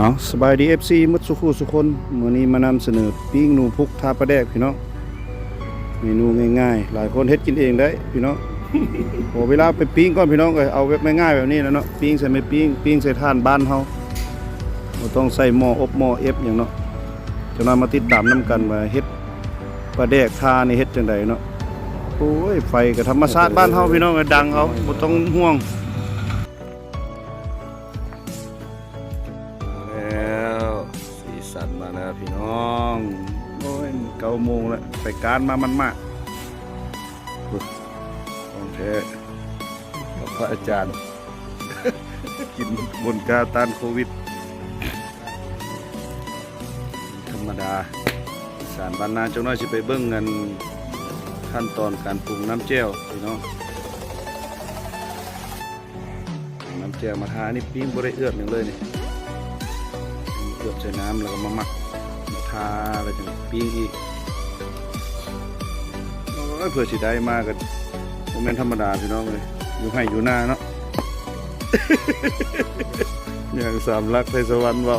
เอาสบายดี FC มัดสุขุสุคนมื้อนี้มานำเสนอปิ้งหนูพุกทาปลาแดกพี่น้องเมนูง่ายๆ หลายคนเฮ็ดกินเองได้พี่น้องโอ้เวลาไปปิ้งก่อนพี่น้องเอ้ยเอาแบบง่ายๆแบบนี้นะเนาะปิ้งใส่ไม่ปิ้งปิ้งใส่ถ่านบ้านเฮาบ่ต้องใส่หม้ออบหม้อเอฟหยังเนาะจะนำมาติดตามนํกันว่าเฮ็ดปลาแดกทานี่เฮ็ดจังไดเนาะโอ้ยไฟก็ธรรมชาติบ้านเฮาพี่น้องเอ้ยดังเอาบ่ต้องห่วง แล้วพี่น้องโอ้ยเก้าโมงแล้วไปการมามันมากของแท้กับพระอาจารย์ กินบนกาต้านโควิด ธรรมดาสารบ้านนาจังน้อยสิไปเบิ้งเงินขั้นตอนการปรุงน้ำเจียวพี่น้องน้ำเจียวมาทานี่ปิ้งบริเอื้อบอย่างเลยนี่ เกือบใส่น้ำแล้วก็มาหมักมาทาแล้วจังปิ้งอีกโอ้ยเพื่อสิได้มากกันโมเมนต์ธรรมดาพี่น้องเลยอยู่ให้อยู่หน้าเนาะอย่างสามลักไทยสวรรค์เว่า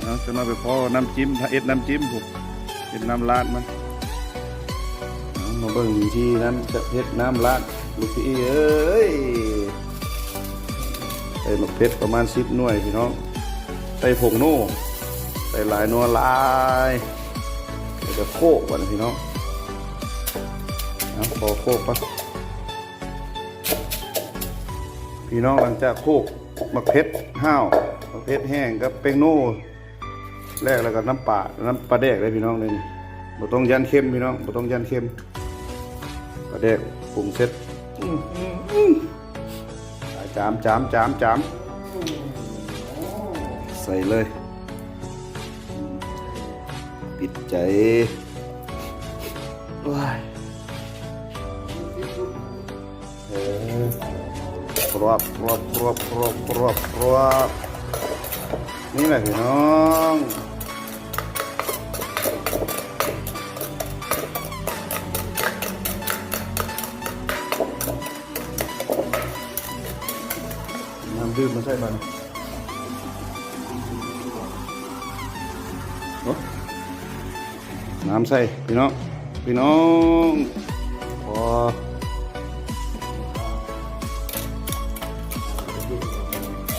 เอาจะมาไปพ่อน้ำจิ้มเอ็ดน้ำจิ้มผมเอ็ดน้ำราดมันเอามาเบิ่งวิธีนั้นจะเฮ็ดน้ำราดลูกพี่เอ้ยใส่มะเพ็ดประมาณสิบหน่วยพี่น้อง ใส่ผงโน่ใส่ลายนัวลายเดี๋ยวจะโคกก่อนพี่น้องเอาขอโคกปะพี่น้องหลังจากโคกมะเพ็ดห้าวมะเพ็ดแห้งกับเป้งโน่แรกแล้วก็น้ำปลาน้ำปลาแดกเลยพี่น้องเลยนี่บ่ต้องยันเค็มพี่น้องบ่ต้องยันเค็มปลาแดกปรุงเสร็จจามจามจามจาม ใส่เลย ปิดใจว้ายเออกรอบกรอบกรอบกรอบกรอบกรอบนี่แหละพี่น้องน้ำดื่มมาใส่บ้า น้ำใส่พี่น้องพี่น้องพอ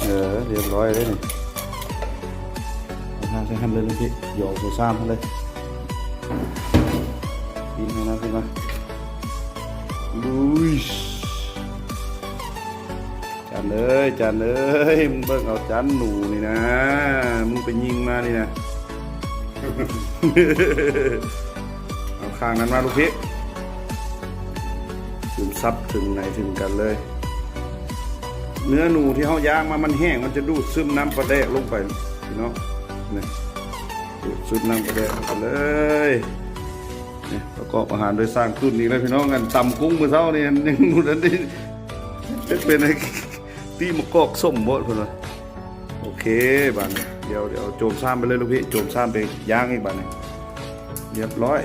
เออเรียบร้อยเลยนี่เอาทางใส่หั่นเลยนะพี่หยอกใส่ซ้ำเลยกินให้นะพี่นะลุยจานเลยจานเลยมึงเบิ่งเอาจานหนูนี่นะมึงไปยิงมานี่นะ เอาข้างนั้นมาลูกพี่ซึมซับถึงไหนถึงกันเลย เนื้อหนูที่เขาย่างมามันแห้งมันจะดูดซึมน้ำปลาแดกลงไปพี่น้องนี่ดูดซึมน้ำปลาแดกลงไปเลยนี่ประกอบอาหารโดยสร้างขึ้นอีกแล้วพี่น้องกันตำกุ้งมือเช้านี่ยังนู่นนั่นนี่เป็นอะไอ้ตีมะกอกส้มหมดคนละ โอเคบานนี้เดี๋ยวเดี๋ยวโจมซ้ำไปเลยลูกพี่โจมซ้ำไปย่างอีกบานนี้เรียบร้อย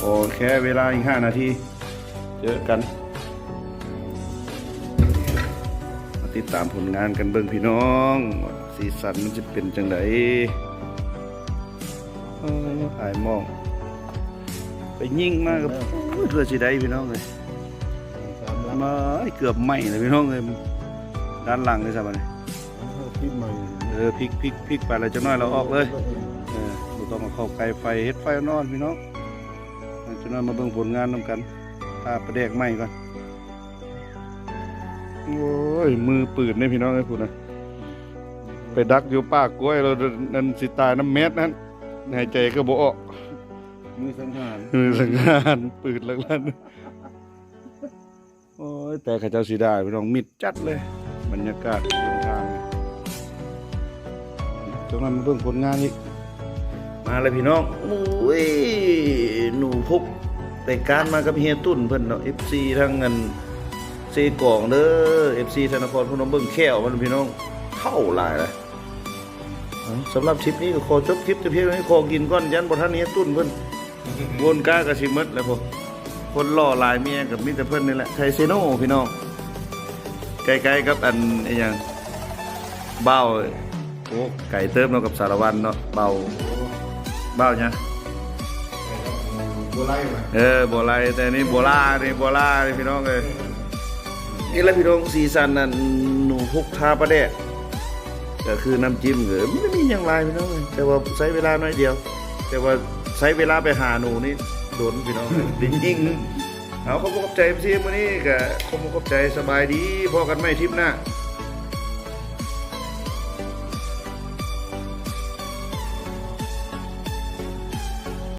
โอเคเวลาอีกห้านาทีเจอกัน มาติดตามผลงานกันเบิ่งพี่น้องว่าสีสันมันจะเป็นจังไดเอออายมอง ไปยิ่งมากกับเพื่อสิได้พี่น้องเลยมาเกือบไหม้เลยพี่น้องเลยด้านหลังเลยสับ นี้ที่ใหม่เออพลิกพลิกพลิกไปแล้วจังน้อยเราออกเลยเออเราต้องมาเข้าไกลไฟเฮ็ดไฟนอนพี่น้องจังน้อยมาเบิ่งผลงานนำกันถ้าประแดกไหม้ก่อนโอ้ยมือปืนเนี่ยพี่น้องไอ้พูดนะไปดักอยู่ปากกล้วยเรานั่นสิตายน้ำเม็ดนั้นหายใจก็บ่ออกมือสังหารมือสังหารปืนหลังลันโอ้ยแต่ข้าเจ้าสีได้พี่น้องมิดจัดเลย บรรยากาศเดินทาง จังนั้นมาเบิ่งผลงานอีกมาเลยพี่น้องโอ้ยหนูพกแต่การมากับเฮียตุ้นเพิ่นเนาะ FC ทั้งเงินเซกองเด้อ FC ธนครพนมเบิ่งแค่วมันพี่น้องเข้าหลายเลยสำหรับทริปนี้ก็ขอจบคลิปแต่เพียงนี้ขอกินก้อนยันบ่ทันเฮียตุ้นเพิ่นวนก้ากะสิหมดแล้วพอคนล่อหลายเมียกับมิตรเพิ่นนี่แหละไทเซโนพี่น้องใกล้ๆกับอันอ้หยังเบ้า อ้ไก่เติมเนาะกับสารวันเนาะเบ้าเบ้าเนี่ยบัวไล่มาเออบัวลายแต่นี่บัวล่านี่บัวล่านี่พี่น้องเลยนี่แหละพี่น้องสีสันนั่นหนูพุกทาปลาแดกก็คือน้ำจิ้มเออไม่ได้มีอย่างไรพี่น้องเลยแต่ว่าใช้เวลาน้อยเดียว แต่ว่าใช้เวลาไปหาหนูนี่โดนพี่น้องเลยจริงๆเอาขอบคุณขอบใจพี่มื้อนี้ก็ขอบคุณขอบใจสบายดีพอกันไม่ทริปหน้า